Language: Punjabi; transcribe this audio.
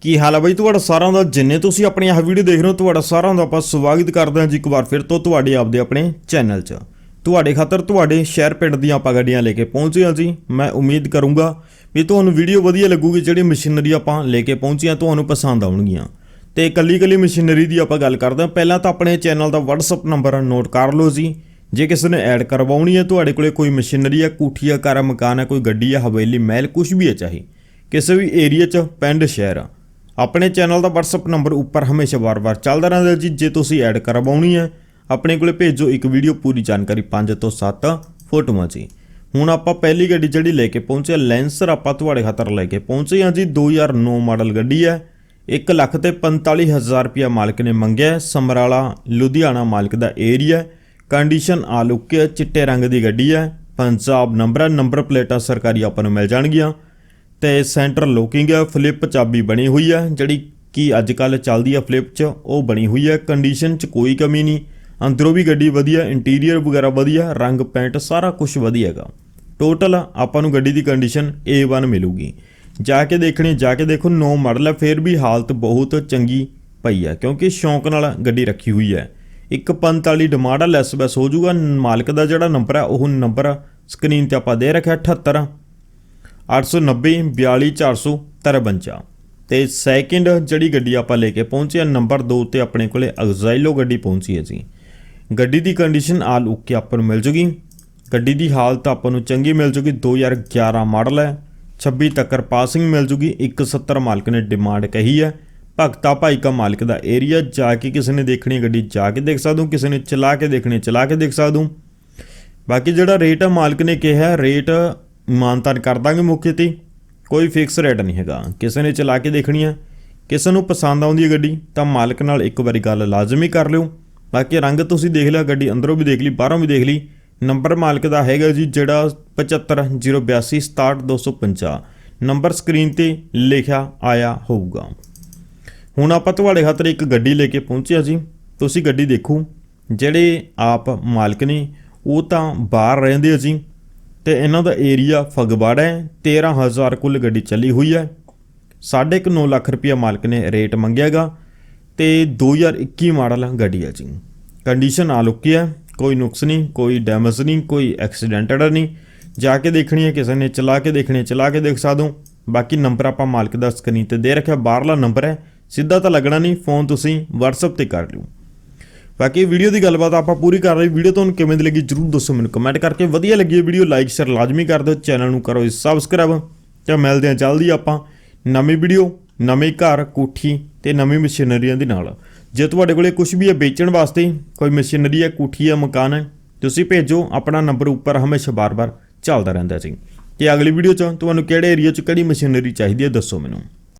ਕੀ ਹਾਲ ਹੈ ਬਾਈ? ਤੁਹਾਡਾ ਸਾਰਿਆਂ ਦਾ ਜਿੰਨੇ ਤੁਸੀਂ ਆਪਣੀ ਆਹ ਵੀਡੀਓ ਦੇਖ ਰਹੇ ਹੋ, ਤੁਹਾਡਾ ਸਾਰਿਆਂ ਦਾ ਆਪਾਂ ਸਵਾਗਤ ਕਰਦੇ ਹਾਂ ਜੀ ਇੱਕ ਵਾਰ ਫਿਰ ਤੋਂ ਤੁਹਾਡੇ ਆਪਦੇ ਆਪਣੇ ਚੈਨਲ 'ਚ। ਤੁਹਾਡੇ ਖਾਤਰ ਤੁਹਾਡੇ ਸ਼ਹਿਰ ਪਿੰਡ ਦੀਆਂ ਆਪਾਂ ਗੱਡੀਆਂ ਲੈ ਕੇ ਪਹੁੰਚੇ ਹਾਂ ਜੀ। ਮੈਂ ਉਮੀਦ ਕਰੂੰਗਾ ਵੀ ਤੁਹਾਨੂੰ ਵੀਡੀਓ ਵਧੀਆ ਲੱਗੂਗੀ, ਜਿਹੜੀ ਮਸ਼ੀਨਰੀ ਆਪਾਂ ਲੈ ਕੇ ਪਹੁੰਚੇ ਹਾਂ, ਤੁਹਾਨੂੰ ਪਸੰਦ ਆਉਣਗੀਆਂ। ਤੇ ਕੱਲੀ ਕੱਲੀ ਮਸ਼ੀਨਰੀ ਦੀ ਆਪਾਂ ਗੱਲ ਕਰਦੇ ਹਾਂ। ਪਹਿਲਾਂ ਤਾਂ ਆਪਣੇ ਚੈਨਲ ਦਾ WhatsApp ਨੰਬਰ ਨੋਟ ਕਰ ਲਓ ਜੀ। ਜੇ ਕਿਸੇ ਨੇ ਐਡ ਕਰਵਾਉਣੀ ਹੈ, ਤੁਹਾਡੇ ਕੋਲੇ ਕੋਈ ਮਸ਼ੀਨਰੀ ਹੈ, ਕੋਠੀ ਹੈ, ਘਰ ਮਕਾਨ ਹੈ, ਕੋਈ ਗੱਡੀ ਹੈ, ਹਵੇਲੀ, ਮਹਿਲ ਕੁਝ ਵੀ ਹੈ ਚਾਹੇ। ਕਿਸੇ ਵੀ ਏਰੀਆ 'ਚ, ਪਿੰਡ, ਸ਼ਹਿਰ। ਆ ਆਪਣੇ ਚੈਨਲ ਦਾ WhatsApp ਨੰਬਰ ਉੱਪਰ ਹਮੇਸ਼ਾ ਵਾਰ-ਵਾਰ ਚੱਲਦਾ ਰਹਿੰਦਾ ਜੀ, ਜੇ ਤੁਸੀਂ ਐਡ ਕਰਵਾਉਣੀ ਹੈ, ਆਪਣੇ ਕੋਲੇ ਭੇਜੋ ਇੱਕ ਵੀਡੀਓ ਪੂਰੀ ਜਾਣਕਾਰੀ 5 ਤੋਂ 7 ਫੋਟੋਆਂ 'ਚ ਹੁਣ ਆਪਾਂ ਪਹਿਲੀ ਗੱਡੀ ਜਿਹੜੀ ਲੈ ਕੇ ਪਹੁੰਚੇ ਲੈਂਸਰ ਆਪਾਂ ਤੁਹਾਡੇ ਖਾਤਰ ਲੈ ਕੇ ਪਹੁੰਚੇ ਹਾਂ ਜੀ 2009 ਮਾਡਲ ਗੱਡੀ ਹੈ। 1 ਲੱਖ ਤੇ 45000 ਰੁਪਇਆ ਮਾਲਕ ਨੇ ਮੰਗਿਆ ਸਮਰਾਲਾ, ਲੁਧਿਆਣਾ ਮਾਲਕ ਦਾ ਏਰੀਆ ਕੰਡੀਸ਼ਨ ਆਲੂਕੇ ਚਿੱਟੇ ਰੰਗ ਦੀ ਗੱਡੀ ਹੈ। ਪੰਜਾਬ ਨੰਬਰ ਹੈ, ਨੰਬਰ ਪਲੇਟਾਂ ਸਰਕਾਰੀ ਆਪਾਂ ਨੂੰ ਮਿਲ ਜਾਣਗੀਆਂ। ਤੇ ਸੈਂਟਰ ਲੋਕਿੰਗ ਹੈ ਫਲਿੱਪ ਚਾਬੀ ਬਣੀ ਹੋਈ ਹੈ ਜਿਹੜੀ ਕਿ ਅੱਜ ਕੱਲ ਚੱਲਦੀ ਹੈ ਫਲਿੱਪ 'ਚ, ਉਹ ਬਣੀ ਹੋਈ ਹੈ ਕੰਡੀਸ਼ਨ 'ਚ ਕੋਈ ਕਮੀ ਨਹੀਂ। ਅੰਦਰੋਂ ਵੀ ਗੱਡੀ ਵਧੀਆ, ਇੰਟੀਰੀਅਰ ਵਗੈਰਾ ਵਧੀਆ, ਰੰਗ, ਪੈਂਟ ਸਾਰਾ ਕੁਝ ਵਧੀਆ ਹੈਗਾ। ਟੋਟਲ ਆਪਾਂ ਨੂੰ ਗੱਡੀ ਦੀ ਕੰਡੀਸ਼ਨ A1 ਮਿਲੂਗੀ। ਜਾ ਕੇ ਦੇਖਣੀ, ਜਾ ਕੇ ਦੇਖੋ, ਨੋ ਮਾਡਲ ਹੈ ਫਿਰ ਵੀ ਹਾਲਤ ਬਹੁਤ ਚੰਗੀ ਪਈ ਹੈ ਕਿਉਂਕਿ ਸ਼ੌਂਕ ਨਾਲ ਗੱਡੀ ਰੱਖੀ ਹੋਈ ਹੈ ਇੱਕ 45 ਡਿਮਾਂਡ ਆ ਲੈਸ ਬੈਸ ਹੋ ਜਾਊਗਾ, ਮਾਲਕ ਦਾ ਜਿਹੜਾ ਨੰਬਰ ਹੈ ਉਹ ਨੰਬਰ ਸਕਰੀਨ ਤੇ ਆਪਾਂ ਦੇ ਰੱਖਿਆ 78 890 42453 ਤੇ ਸੈਕਿੰਡ ਜਿਹੜੀ ਗੱਡੀ ਆਪਾਂ ਲੈ ਕੇ ਪਹੁੰਚੇ ਆ ਨੰਬਰ 2 ਤੇ ਆਪਣੇ ਕੋਲੇ ਅਗਜ਼ਾਈਲੋ ਗੱਡੀ ਪਹੁੰਚੀ ਹੈ ਜੀ। ਗੱਡੀ ਦੀ ਕੰਡੀਸ਼ਨ ਆਲ ਓਕੇ ਆਪਾਂ ਨੂੰ ਮਿਲ ਜੂਗੀ। ਗੱਡੀ ਦੀ ਹਾਲਤ ਆਪਾਂ ਨੂੰ ਚੰਗੀ ਮਿਲ ਜੂਗੀ 2011 ਮਾਡਲ ਹੈ। 26 ਤੱਕ ਪਾਸਿੰਗ ਮਿਲ ਜੂਗੀ 170 ਮਾਲਕ ਨੇ ਡਿਮਾਂਡ ਕਹੀ ਹੈ। ਭਗਤਾ ਭਾਈ ਕਾ ਮਾਲਕ ਦਾ ਏਰੀਆ ਜਾ ਕੇ ਕਿਸੇ ਨੇ ਦੇਖਣੀ ਗੱਡੀ, ਜਾ ਕੇ ਦੇਖ ਸਕਦਾ, ਕਿਸੇ ਨੇ ਚਲਾ ਕੇ ਦੇਖਣੀ ਚਲਾ ਕੇ ਦੇਖ ਸਕਦਾ। ਬਾਕੀ ਜਿਹੜਾ ਰੇਟ ਹੈ ਮਾਲਕ ਨੇ ਕਿਹਾ ਰੇਟ ਮਾਨਤਾਨ ਕਰ ਦਾਂਗੇ ਮੌਕੇ ਤੇ। ਕੋਈ ਫਿਕਸ ਰੇਟ ਨਹੀਂ ਹੈਗਾ। ਕਿਸੇ ਨੇ ਚਲਾ ਕੇ ਦੇਖਣੀ ਹੈ ਕਿਸੇ ਨੂੰ ਪਸੰਦ ਆਉਂਦੀ ਹੈ ਗੱਡੀ, ਤਾਂ ਮਾਲਕ ਨਾਲ ਇੱਕ ਵਾਰੀ ਗੱਲ ਲਾਜ਼ਮੀ ਕਰ ਲਿਓ। ਬਾਕੀ ਰੰਗ ਤੁਸੀਂ ਦੇਖ ਲਿਆ, ਗੱਡੀ ਅੰਦਰੋਂ ਵੀ ਦੇਖ ਲਈ, ਬਾਹਰੋਂ ਵੀ ਦੇਖ ਲਈ। ਨੰਬਰ ਮਾਲਕ ਦਾ ਹੈਗਾ ਜੀ, ਜਿਹੜਾ 7502866250 ਨੰਬਰ ਸਕਰੀਨ ਤੇ ਲਿਖਿਆ ਆਇਆ ਹੋਊਗਾ। ਹੁਣ ਆਪਾਂ ਤੁਹਾਡੇ ਖਾਤਰ ਇੱਕ ਗੱਡੀ ਲੈ ਕੇ ਪਹੁੰਚਿਆ ਜੀ। ਤੁਸੀਂ ਗੱਡੀ ਦੇਖੋ। ਜਿਹੜੇ ਆਪ ਮਾਲਕ ਨੇ, ਉਹ ਤਾਂ ਬਾਹਰ ਰਹਿੰਦੇ ਆ ਜੀ। ਤੇ ਇਹਨਾਂ ਦਾ ਏਰੀਆ ਫਗਵਾੜਾ ਹੈ 13000 ਕੁੱਲ ਗੱਡੀ ਚੱਲੀ ਹੋਈ ਹੈ। 9.5 ਲੱਖ ਰੁਪਇਆ ਮਾਲਕ ਨੇ ਰੇਟ ਮੰਗਿਆਗਾ ਤੇ 2021 ਮਾਡਲ ਗੱਡੀ ਹੈ ਜੀ। ਕੰਡੀਸ਼ਨ ਆ ਲੁੱਕੀ ਹੈ, ਕੋਈ ਨੁਕਸ ਨਹੀਂ, ਕੋਈ ਡੈਮੇਜ ਨਹੀਂ, ਕੋਈ ਐਕਸੀਡੈਂਟਡ ਨਹੀਂ। ਜਾ ਕੇ ਦੇਖਣੀ ਹੈ, ਕਿਸੇ ਨੇ ਚਲਾ ਕੇ ਦੇਖਣੀ ਚਲਾ ਕੇ ਦੇਖ ਸਕਦੇ। ਹੋ ਬਾਕੀ ਨੰਬਰ ਆਪਾਂ ਮਾਲਕ ਦਾ ਸਕਰੀਨ ਤੇ ਦੇ ਰੱਖਿਆ, ਬਾਹਰਲਾ ਨੰਬਰ ਹੈ। ਸਿੱਧਾ ਤਾਂ ਲੱਗਣਾ ਨਹੀਂ ਫੋਨ ਤੁਸੀਂ WhatsApp ਤੇ ਕਰ ਲਿਓ। ਬਾਕੀ ਵੀਡੀਓ ਦੀ ਗੱਲਬਾਤ ਆਪਾਂ ਪੂਰੀ ਕਰ ਰਹੀ ਵੀਡੀਓ ਤੁਹਾਨੂੰ ਕਿਵੇਂ ਦੀ ਲੱਗੀ ਜਰੂਰ ਦੱਸੋ ਮੈਨੂੰ ਕਮੈਂਟ ਕਰਕੇ। ਵਧੀਆ ਲੱਗੀ ਹੈ ਵੀਡੀਓ ਲਾਈਕ ਸ਼ੇਅਰ ਲਾਜ਼ਮੀ ਕਰ ਦਿਓ। ਚੈਨਲ ਨੂੰ ਕਰੋ ਸਬਸਕ੍ਰਾਈਬ ਤੇ ਮਿਲਦੇ ਹਾਂ ਜਲਦੀ ਆਪਾਂ ਨਵੀਂ ਵੀਡੀਓ, ਨਵੇਂ ਘਰ, ਕੋਠੀ ਤੇ ਨਵੀਂ ਮਸ਼ੀਨਰੀਆਂ ਦੇ ਨਾਲ। ਜੇ ਤੁਹਾਡੇ ਕੋਲੇ ਕੁਝ ਵੀ ਹੈ ਵੇਚਣ ਵਾਸਤੇ, ਕੋਈ ਮਸ਼ੀਨਰੀ ਹੈ, ਕੋਠੀ ਹੈ, ਮਕਾਨ ਹੈ, ਤੁਸੀਂ ਭੇਜੋ। ਆਪਣਾ ਨੰਬਰ ਉੱਪਰ ਹਮੇਸ਼ਾ ਬਾਰ-ਬਾਰ ਚੱਲਦਾ ਰਹਿੰਦਾ ਜੀ। ਤੇ ਅਗਲੀ ਵੀਡੀਓ 'ਚ ਤੁਹਾਨੂੰ ਕਿਹੜੇ ਏਰੀਆ 'ਚ ਕਿਹੜੀ ਮਸ਼ੀਨਰੀ ਚਾਹੀਦੀ ਹੈ ਦੱਸੋ ਮੈਨੂੰ।